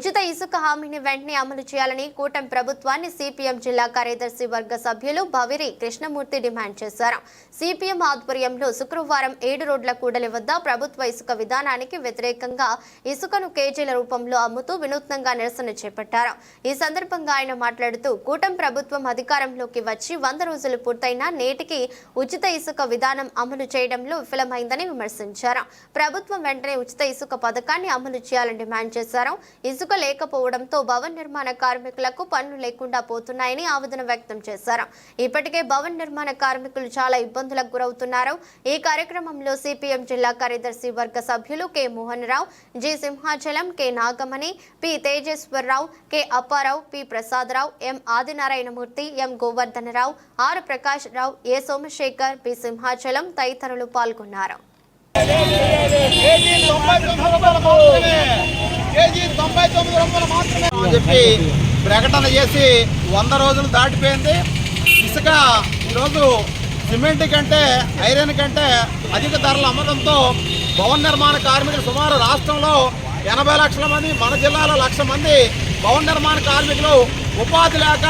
ఉచిత ఇసుక హామీని వెంటనే అమలు చేయాలని కూటమి ప్రభుత్వాన్ని సిపిఎం జిల్లా కార్యదర్శి వర్గ సభ్యులు భవిరి కృష్ణమూర్తి డిమాండ్ చేశారు. సిపిఎం ఆధ్వర్యంలో శుక్రవారం ఏడు రోడ్ల కూడలి వద్ద ప్రభుత్వ ఇసుక విధానానికి వ్యతిరేకంగా ఇసుకను కేజీల రూపంలో అమ్ముతూ వినూత్నంగా నిరసన చేపట్టారు. ఈ సందర్భంగా ఆయన మాట్లాడుతూ కూటమి ప్రభుత్వం అధికారంలోకి వచ్చి వంద రోజులు పూర్తయినా నేటికి ఉచిత ఇసుక విధానం అమలు చేయడంలో విఫలమైందని విమర్శించారు. ప్రభుత్వం వెంటనే ఉచిత ఇసుక పథకాన్ని అమలు చేయాలని డిమాండ్ చేశారు. ఇసుక లేకపోవడంతో భవన్ నిర్మాణ కార్మికులకు పనులు లేకుండా పోతున్నాయని ఆవేదన వ్యక్తం చేశారు ఇప్పటికే భవన్ నిర్మాణ కార్మికులు చాలా ఇబ్బందులకు గురవుతున్నారు ఈ కార్యక్రమంలో సిపిఎం జిల్లా కార్యదర్శి వర్గ సభ్యులు K Mohan Rao G Simhachalam K Nagamani P Tejeswararao K Apparao P Prasadarao M Adinarayanamurthy M Govardhanarao R Prakash Rao A Somasekhar P Simhachalam తదితరులు పాల్గొన్నారు కేజీ తొంభై తొమ్మిది రూపాయలు మాత్రమే కేజీ తొంభై మాత్రమే అని చెప్పి ప్రకటన చేసి వంద రోజులు దాటిపోయింది. ఇసుక ఈరోజు సిమెంట్ కంటే ఐరన్ కంటే అధిక ధరలు అమ్మడంతో భవన నిర్మాణ కార్మికులు సుమారు రాష్ట్రంలో ఎనభై లక్షల మంది మన జిల్లాలో లక్ష మంది భవన నిర్మాణ కార్మికులు ఉపాధి లేక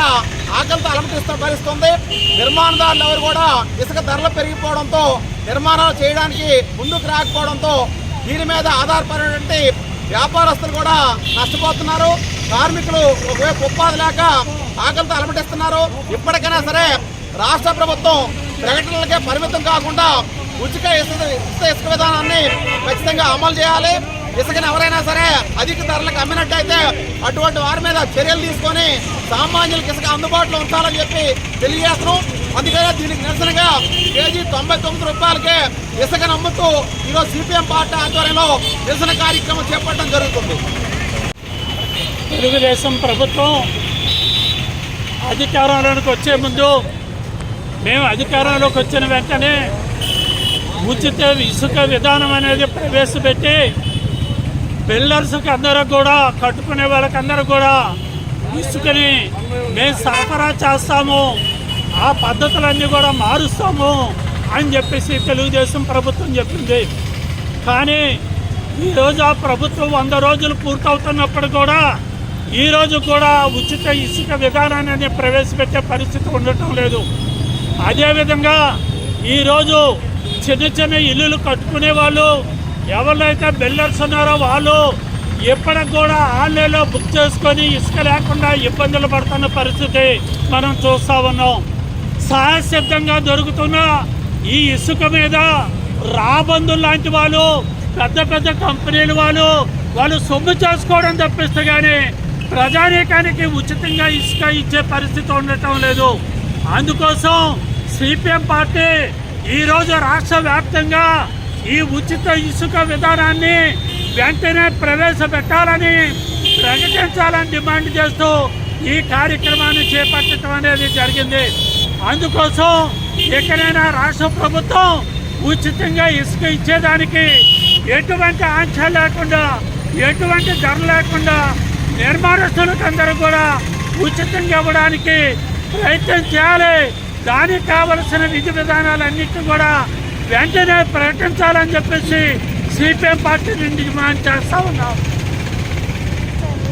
ఆకలితో అలమటిస్తూ పరిస్థితి నిర్మాణదారులు ఎవరు కూడా ఇసుక ధరలు పెరిగిపోవడంతో నిర్మాణాలు చేయడానికి ముందుకు రాకపోవడంతో దీని మీద ఆధారపడినటువంటి వ్యాపారస్తులు కూడా నష్టపోతున్నారు. కార్మికులు ఒకవైపు ఉపాధి లేక ఆకలితో అలమటిస్తున్నారు. ఇప్పటికైనా సరే రాష్ట్ర ప్రభుత్వం ప్రకటనలకే పరిమితం కాకుండా ఉచిత ఇసుక ఉచిత ఇసుక విధానాన్ని ఖచ్చితంగా అమలు చేయాలి. ఇసుకని ఎవరైనా సరే అధిక ధరలకు అమ్మినట్టయితే అటువంటి వారి మీద చర్యలు తీసుకొని సామాన్యులకు ఇసుక అందుబాటులో ఉంచాలని చెప్పి తెలియజేస్తున్నాం. అందుకనే దీనికి నిరసనగా కేజీ తొంభై తొమ్మిది రూపాయలకే ఇసుకను అమ్ముతూ ఈరోజు సిపిఎం పార్టీ ఆధ్వర్యంలో నిరసన కార్యక్రమం చేపట్టడం జరుగుతుంది. తెలుగుదేశం ప్రభుత్వం అధికారంలోకి వచ్చే ముందు మేము అధికారంలోకి వచ్చిన వెంటనే ఉచిత ఇసుక విధానం అనేది ప్రవేశపెట్టి బిల్డర్స్కి అందరూ కూడా కట్టుకునే వాళ్ళకందరూ కూడా ఇసుకని మేము సరఫరా చేస్తాము ఆ పద్ధతులన్నీ కూడా మారుస్తాము అని చెప్పేసి తెలుగుదేశం ప్రభుత్వం చెప్పింది. కానీ ఈరోజు ఆ ప్రభుత్వం వంద రోజులు పూర్తవుతున్నప్పుడు కూడా ఈరోజు కూడా ఉచిత ఇసుక విధానాన్ని ప్రవేశపెట్టే పరిస్థితి ఉండటం లేదు. అదేవిధంగా ఈరోజు చిన్న చిన్న ఇల్లులు కట్టుకునే వాళ్ళు ఎవరైతే బిల్డర్స్ ఉన్నారో వాళ్ళు ఇప్పటికి కూడా ఆన్లైన్లో బుక్ చేసుకొని ఇసుక లేకుండా ఇబ్బందులు పడుతున్న పరిస్థితి మనం చూస్తూ ఉన్నాం. సహసిద్ధంగా దొరుకుతున్న ఈ ఇసుక మీద రాబందులు లాంటి వాళ్ళు పెద్ద పెద్ద కంపెనీల వాళ్ళు వాళ్ళు సొమ్ము చేసుకోవడం తప్పిస్తే కానీ ప్రజానీకానికి ఉచితంగా ఇసుక ఇచ్చే పరిస్థితి ఉండటం లేదు. అందుకోసం సిపిఎం పార్టీ ఈరోజు రాష్ట్ర వ్యాప్తంగా ఈ ఉచిత ఇసుక విధానాన్ని వెంటనే ప్రవేశపెట్టాలని ప్రకటించాలని డిమాండ్ చేస్తూ ఈ కార్యక్రమాన్ని చేపట్టడం అనేది జరిగింది. అందుకోసం ఎక్కడైనా రాష్ట్ర ప్రభుత్వం ఉచితంగా ఇసుక ఇచ్చేదానికి ఎటువంటి ఆంక్ష లేకుండా ఎటువంటి ధర లేకుండా నిర్మాణస్తులకు అందరూ కూడా ఉచితంగా ఇవ్వడానికి ప్రయత్నం చేయాలి. దానికి కావలసిన విధి విధానాలన్నింటినీ కూడా వెంటనే ప్రకటించాలని చెప్పేసి సిపిఎం పార్టీ నుండి డిమాండ్ చేస్తా ఉన్నాం.